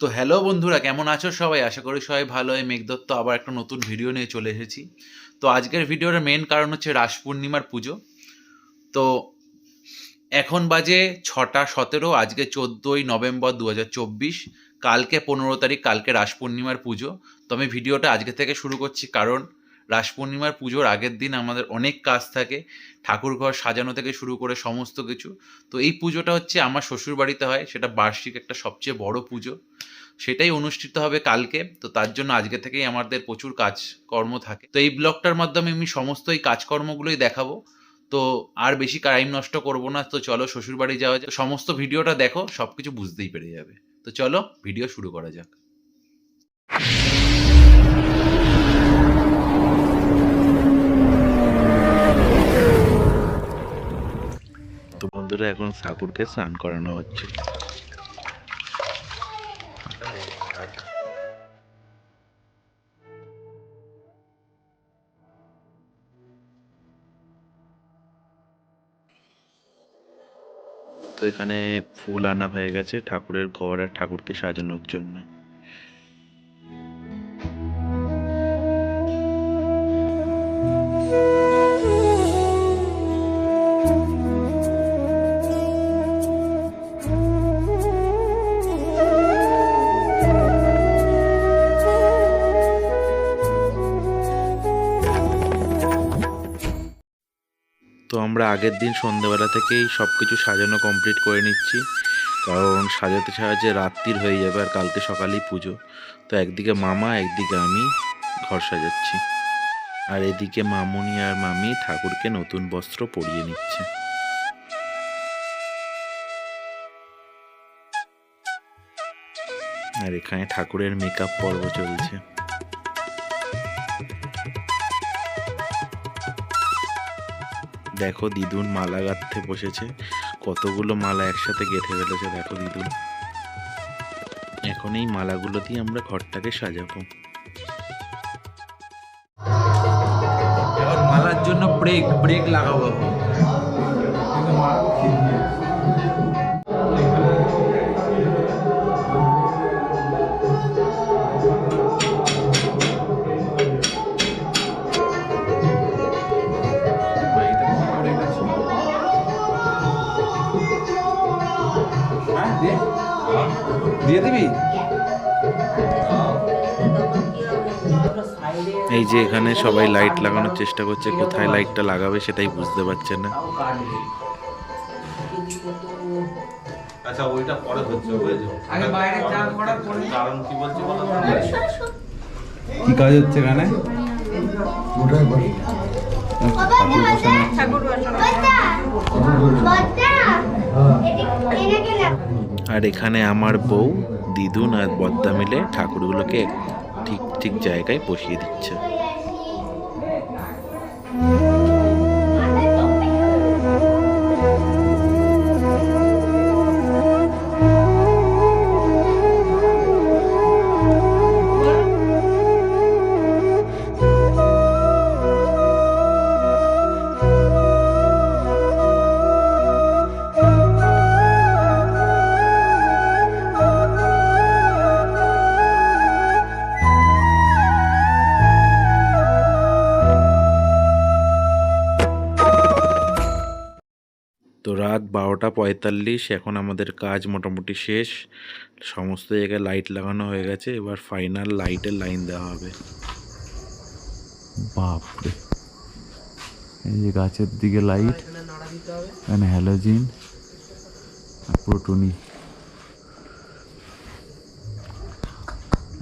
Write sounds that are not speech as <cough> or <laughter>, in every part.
তো হ্যালো বন্ধুরা, কেমন আছো সবাই? আশা করি সবাই ভালো। এই মেঘদত্ত আবার একটা নতুন ভিডিও নিয়ে চলে এসেছি। তো আজকের ভিডিওর মেন কারণ হচ্ছে রাস পূর্ণিমার পুজো। তো এখন বাজে ছটা সতেরো, আজকে চোদ্দোই নভেম্বর দু হাজার চব্বিশ। কালকে পনেরো তারিখ, কালকে রাস পূর্ণিমার পুজো। তো আমি ভিডিওটা আজকে থেকে শুরু করছি, কারণ রাস পূর্ণিমার পুজোর আগের দিন আমাদের অনেক কাজ থাকে, ঠাকুর ঘর সাজানো থেকে শুরু করে সমস্ত কিছু। তো এই পুজোটা হচ্ছে আমার শ্বশুর বাড়িতে হয়, সেটা বার্ষিক একটা সবচেয়ে বড় পুজো। সেটাই অনুষ্ঠিত হবে কালকে, তো তার জন্য আজকে থেকেই আমাদের প্রচুর কাজকর্ম থাকে। তো এই ব্লগটার মাধ্যমে আমি সমস্ত এই কাজকর্মগুলোই দেখাবো। তো আর বেশি টাইম নষ্ট করব না, তো চলো শ্বশুর বাড়ি যাওয়া যাক। সমস্ত ভিডিওটা দেখো সব কিছু বুঝতেই পেরে যাবে। তো চলো, ভিডিও শুরু করা যাক তো বন্ধুরা এখন ঠাকুরকে স্নান করানো হচ্ছে। তো এখানে ফুল আনা হয়ে গেছে ঠাকুরের ঘর আর ঠাকুরকে সাজানোর জন্য। আমরা আগের দিন সন্ধ্যেবেলা থেকেই সব কিছু সাজানো কমপ্লিট করে নিচ্ছি। কারণ সাজাতে সাজাতে রাত্রির হয়ে যাবে আর কালকে সকালেই পুজো। তো একদিকে মামা, একদিকে আমি ঘর সাজাচ্ছি। আর এদিকে মামুনি আর মামি ঠাকুরকে নতুন বস্ত্র পরিয়ে নিচ্ছে। আর এখানে ঠাকুরের মেকআপ পর্ব চলছে। দেখো দিদুন মালা গাঁথতে বসেছে। কতগুলো মালা একসাথে গেঁথে ফেলেছে দেখো দিদুন। এখন এই মালাগুলো দিয়ে আমরা ঘরটাকে সাজাবো। এখন মালার জন্য ব্রেক ব্রেক লাগাবো। দিয়ে দিবি? এই যে এখানে সবাই লাইট লাগানোর চেষ্টা করছে কোথায় লাইটটা লাগাবে সেটাই বুঝতে পারছে না। আচ্ছা ওইটা পরে হচ্ছে আগে বাইরে চান করার কারণ কি বলছি বলো কি কাজ হচ্ছে এখানে? ঠাকুর আর এখানে আমার বউ দিদুন আর বদ্দা মিলে ঠাকুরগুলোকে ঠিক ঠিক জায়গায় বসিয়ে দিচ্ছে। তো রাত বারোটা পঁয়তাল্লিশ, এখন আমাদের কাজ মোটামুটি শেষ। সমস্ত জায়গায় লাইট লাগানো হয়ে গেছে, এবার ফাইনাল লাইটের লাইন দেওয়া হবে। বাপরে। এই যে গাছের দিকে লাইট এখানে হ্যালোজিন প্রোটনি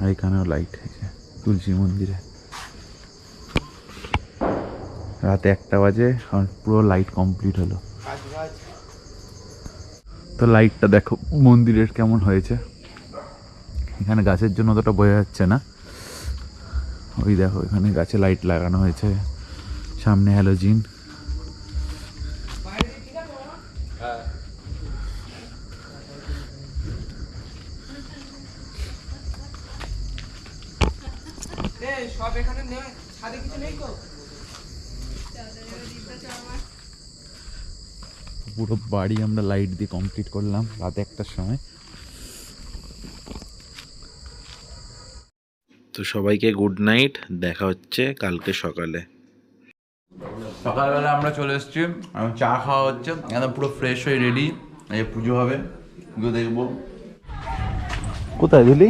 আর এখানেও লাইট তুলসী মন্দিরে। রাত একটা বাজে পুরো লাইট কমপ্লিট হলো। তো লাইটটা দেখো, মন্দিরের কেমন হয়েছে? এখানে গাছের জন্য অতটা বোঝা যাচ্ছে না। ওই দেখো, এখানে গাছে লাইট লাগানো হয়েছে। সামনে হ্যালোজিন সব এখানে নেই ছাদে কিছু নেই তো পুরো বাড়ি আমরা লাইট দিয়ে কমপ্লিট করলাম রাত একটার সময়। তো সবাইকে গুড নাইট দেখা হচ্ছে কালকে সকালে। সকালবেলা আমরা চলে এসেছি চা খাওয়া হচ্ছে একদম পুরো ফ্রেশ হয়ে রেডি এই পুজো হবে পুজো দেখব। কোথায় ধুলি?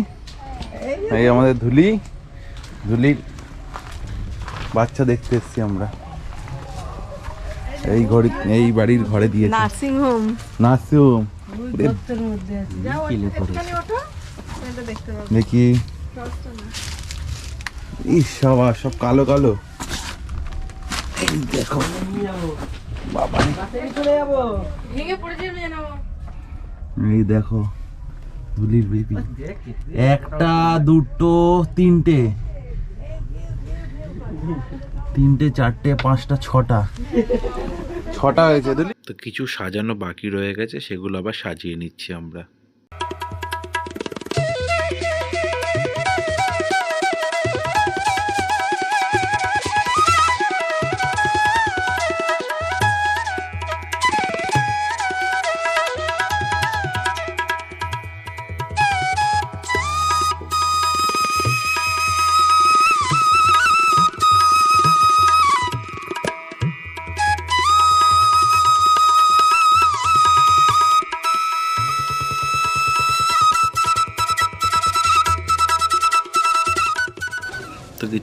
এই আমাদের ধুলি ধুলির বাচ্চা দেখতে এসেছি আমরা। এই ঘরে এই বাড়ির ঘরে দিয়েছে। নার্সিং হোম নার্সিং দত্তের মধ্যে আছে। যাও একটুখানি ওঠো এটা দেখতে পাবো। দেখি। ইস সব সব কালো কালো। এই দেখো। বাবা ভেঙে পড়ে যাবে না এই দেখো ধুলির বেবি। একটা দুটো তিনটে। তিনটে চারটে পাঁচটা ছটা। ছটা হয়েছে তো কিছু সাজানো বাকি রয়ে গেছে সেগুলো আবার সাজিয়ে নিচ্ছি আমরা।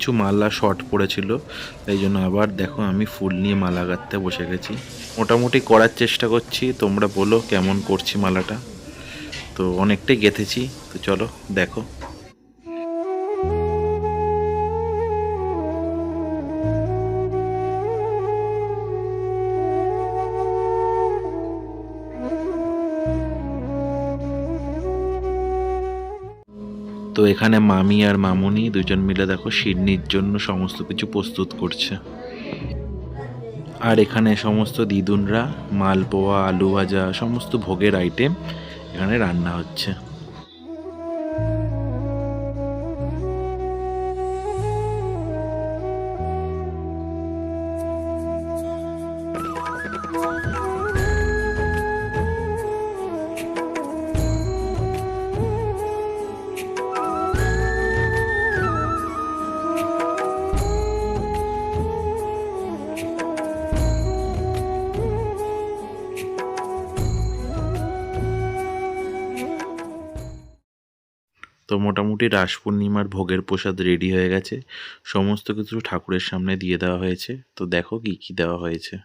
কিছু মালা শর্ট পড়েছিল, তাই জন্য আবার দেখো আমি ফুল নিয়ে মালা গাঁথতে বসে গেছি। মোটামুটি করার চেষ্টা করছি, তোমরা বলো কেমন করছি মালাটা। তো অনেকটাই গেঁথেছি, তো চলো দেখো। তো এখানে মামি আর মামুনি দুজন মিলে দেখো সিডনির জন্য সমস্ত কিছু প্রস্তুত করছে। আর এখানে সমস্ত দিদুনরা মালপোয়া আলু ভাজা সমস্ত ভোগের আইটেম এখানে রান্না হচ্ছে। তো মোটামুটি রাস পূর্ণিমার ভোগের প্রসাদ রেডি হয়ে গেছে। সমস্ত কিছু ঠাকুরের সামনে দিয়ে দেওয়া হয়েছে। তো দেখো কি কি দেওয়া হয়েছে।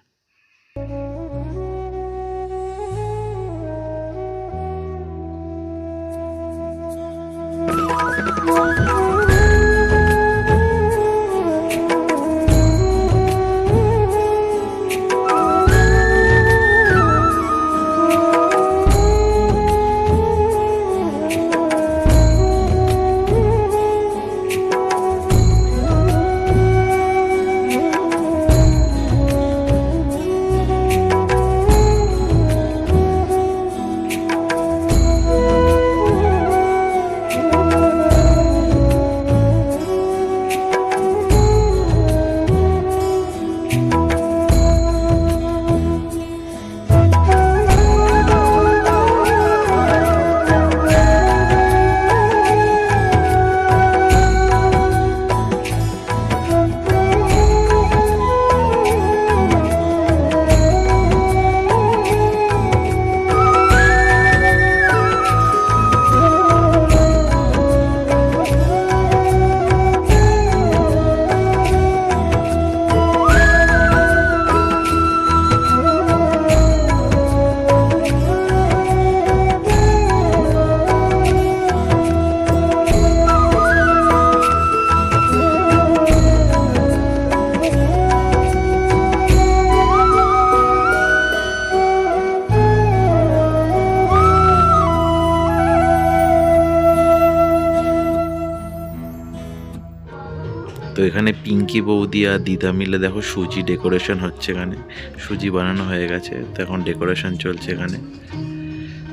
তো এখানে পিঙ্কি বৌদি আর দিদা মিলে দেখো সুজি ডেকোরেশন হচ্ছে এখানে। সুজি বানানো হয়ে গেছে, তো এখন ডেকোরেশন চলছে এখানে।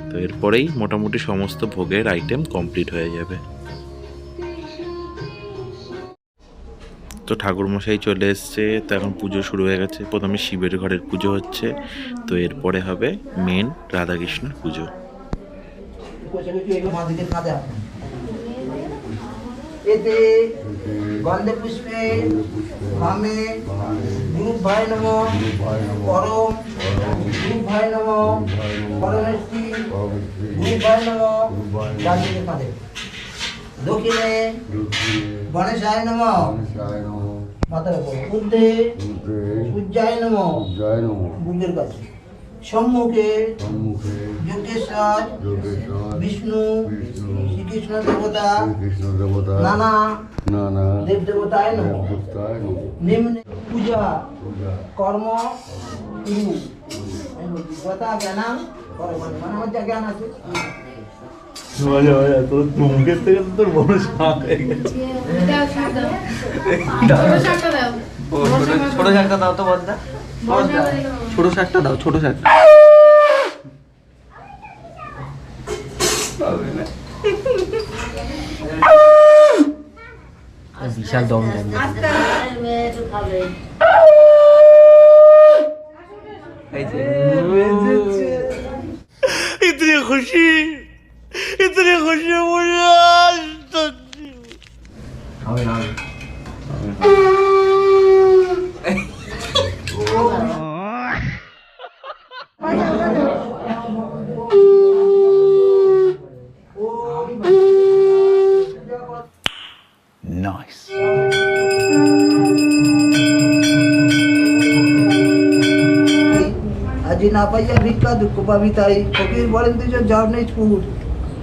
তো এরপরেই মোটামুটি সমস্ত ভোগের আইটেম কমপ্লিট হয়ে যাবে। তো ঠাকুরমশাই চলে এসছে, তো এখন পুজো শুরু হয়ে গেছে। প্রথমে শিবের ঘরের পুজো হচ্ছে, তো এরপরে হবে মেন রাধাকৃষ্ণের পুজো। এতে গন্ধে পুষ্পে মামে গুরু ভাই নম পরম গুরু ভাই নম পরমেষ্টি গুরু ভাই নম ডানদিকে কাঁধে দক্ষিণে গণেশায় নম মাথার উপর। উর্ধে সূর্যায় নম বুকের কাছে। সম্মুখে যোগেশ্বর বিষ্ণু শ্রীকৃষ্ণ দেবতা নানা দেব দেবতায় নিম্নে পূজা কর্ম গুরু কথা জ্ঞানাম মানে আমার যা জ্ঞান আছে। ছোট শাকটা দাও। তো বদ্দা ছোট শাকটা দাও ছোট শাক বিশাল দম দেন। এই যে। আজি না পাইয়া ভিক্ষা, দুঃখ পাবি তাই। ফকির বলেন, দুজন যাও নেই পুর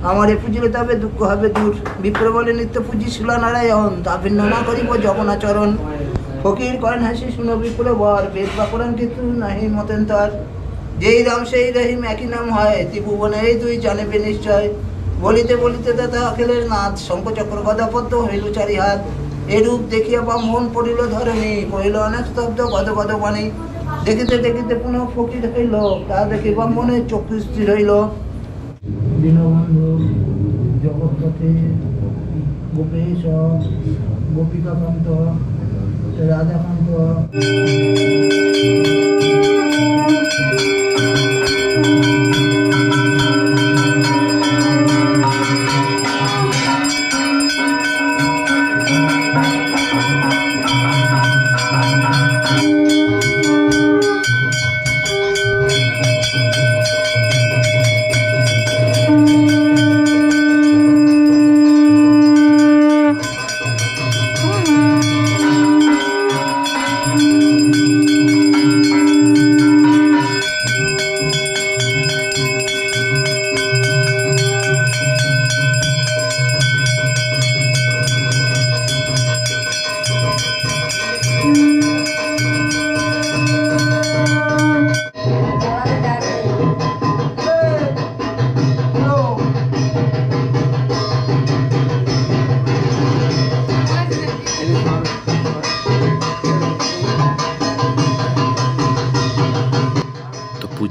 আমারে পুজিলে তবে দুঃখ হবে দূর। বিপ্র বলে নিত্য পুজি শিল নারায়ণ দাভিন্ন না করিব জগনাচরণ ফকির করেন হাসি শুনো বিপ্র, বর, বেদ বা কিন্তু নাহি মতেন তার। যেই রাম সেই রহিম একই নাম হয় ত্রিভুবনে এই দুই জানিবে নিশ্চয় বলিতে বলিতে দাদা অখিলের নাথ শঙ্কচক্র গদাপদ্ম হইল চারি হাত এরূপ দেখিয়া বা মন পড়িল ধরণী, কহিল, অনেক স্তব্ধ গদ গদ বাণী দেখিতে দেখিতে পুনঃ ফকির হইল, তা দেখি ব্রাহ্মণের চক্ষু স্থির হইল। দীনবন্ধু জগৎপতি গোপেশ, গোপিকাকান্ত, রাধাকান্ত।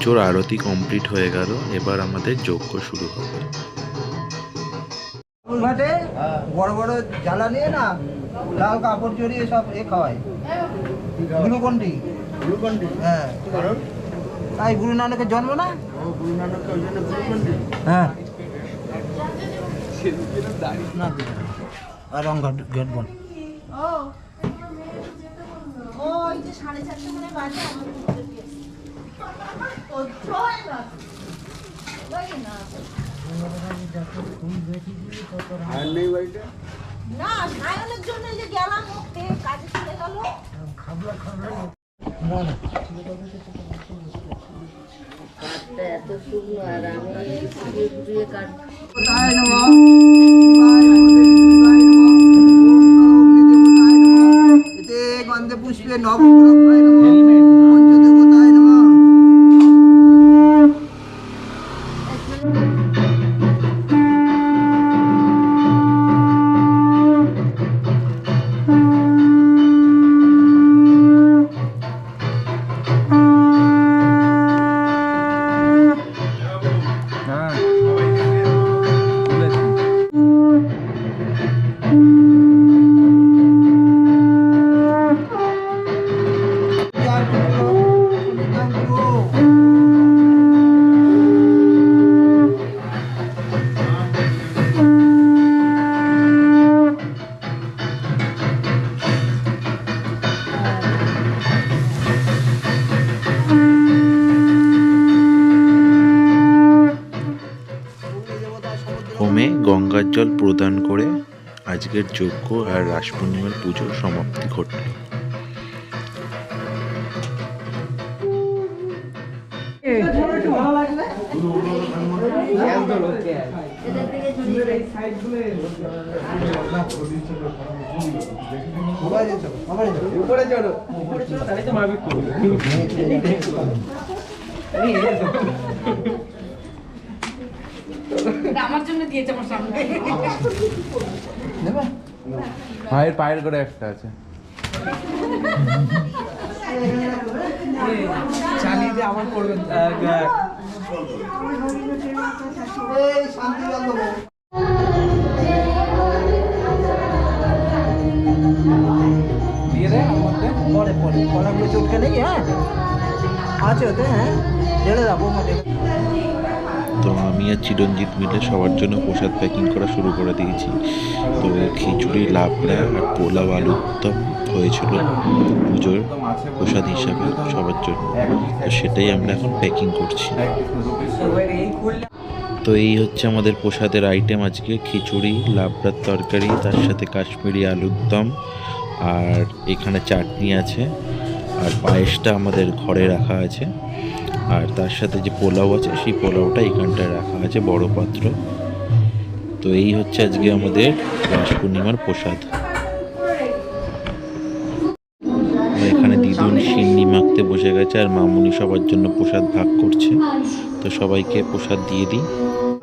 পুজোর আরতি কমপ্লিট হয়ে গেল এবার আমাদের যজ্ঞ শুরু হবে। ঘাটে বড় বড় জ্বালা নিয়ে না লাল কাপড় জড়িয়ে সব এ খাওয়ায়। গ্লুকন্ডি গ্লুকন্ডি হ্যাঁ। তাই গুরু নানকের জন্ম না? গুরু নানকের ওই জন্য গ্লুকন্ডি হ্যাঁ রং ঘাট গেট বন ও ওই যে সাড়ে চারটে বাজে গিয়েছে। ও, ছয় না। সায়নের জন্য পুষ্পে নবগ্রহায় গঙ্গার জল প্রদান করে আজকের যজ্ঞ আর রাস পূর্ণিমার পুজোর সমাপ্তি ঘটল। উপরে <laughs> <laughs> চড়ো উপরে চড়ো তাহলে তো মারপিট করবে আমার জন্য দিয়েছে আমার সামনে। পায়ের পায়ের করে একটা আছে। চালিয়ে আমার করবেন দিয়ে দেয় আমার মধ্যে। পরে পরে। কলাগুলো চটকে নেই হ্যাঁ? আছে ওতে হ্যাঁ? ঢেলে বৌমা দেখে তো আমি আর চিরঞ্জিত মিলে সবার জন্য প্রসাদ প্যাকিং করা শুরু করে দিয়েছি। তো খিচুড়ি, লাবড়া আর পোলাও আলুর দম হয়েছিল পুজোর প্রসাদ হিসাবে সবার জন্য। তো সেটাই আমরা এখন প্যাকিং করছি। তো এই হচ্ছে আমাদের প্রসাদের আইটেম আজকে। খিচুড়ি, লাবড়ার তরকারি, তার সাথে কাশ্মীরি আলুর দম আর এখানে চাটনি আছে। আর পায়েসটা আমাদের ঘরে রাখা আছে। আর তার সাথে যে পোলাও আছে, সেই পোলাওটা এখানটায় রাখা আছে, বড় পাত্র। তো এই হচ্ছে আজকে আমাদের রাস পূর্ণিমার প্রসাদ। এখানে দিদুন সিন্নি মাখতে বসে গেছে আর মামুনি সবার জন্য প্রসাদ ভাগ করছে। তো সবাইকে প্রসাদ দিয়ে দিই।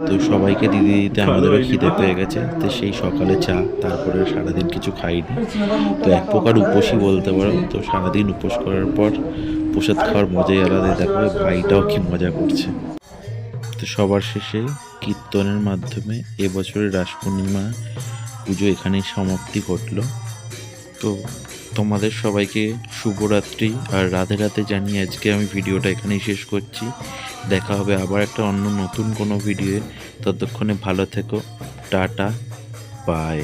তো সবাইকে দিতে দিতে আমাদেরও খিদে পেয়ে গেছে। তো সেই সকালে চা, তারপরে সারাদিন কিছু খাইনি। তো এক প্রকার উপোসই বলতে পারো। তো সারাদিন উপোস করার পর প্রসাদ খাওয়ার মজাই আলাদা। দেখো, ভাইটাও কি মজা করছে। তো সবার শেষে কীর্তনের মাধ্যমে এবছরের রাস পূর্ণিমা পুজো এখানেই সমাপ্তি ঘটলো। তো তোমাদের সবাইকে শুভরাত্রি, আর রাধে রাতে জানিয়ে আজকে আমি ভিডিওটা এখানেই শেষ করছি। দেখা হবে আবার একটা অন্য নতুন কোনো ভিডিওয়ে। ততক্ষণে ভালো থেকো, টাটা, বাই।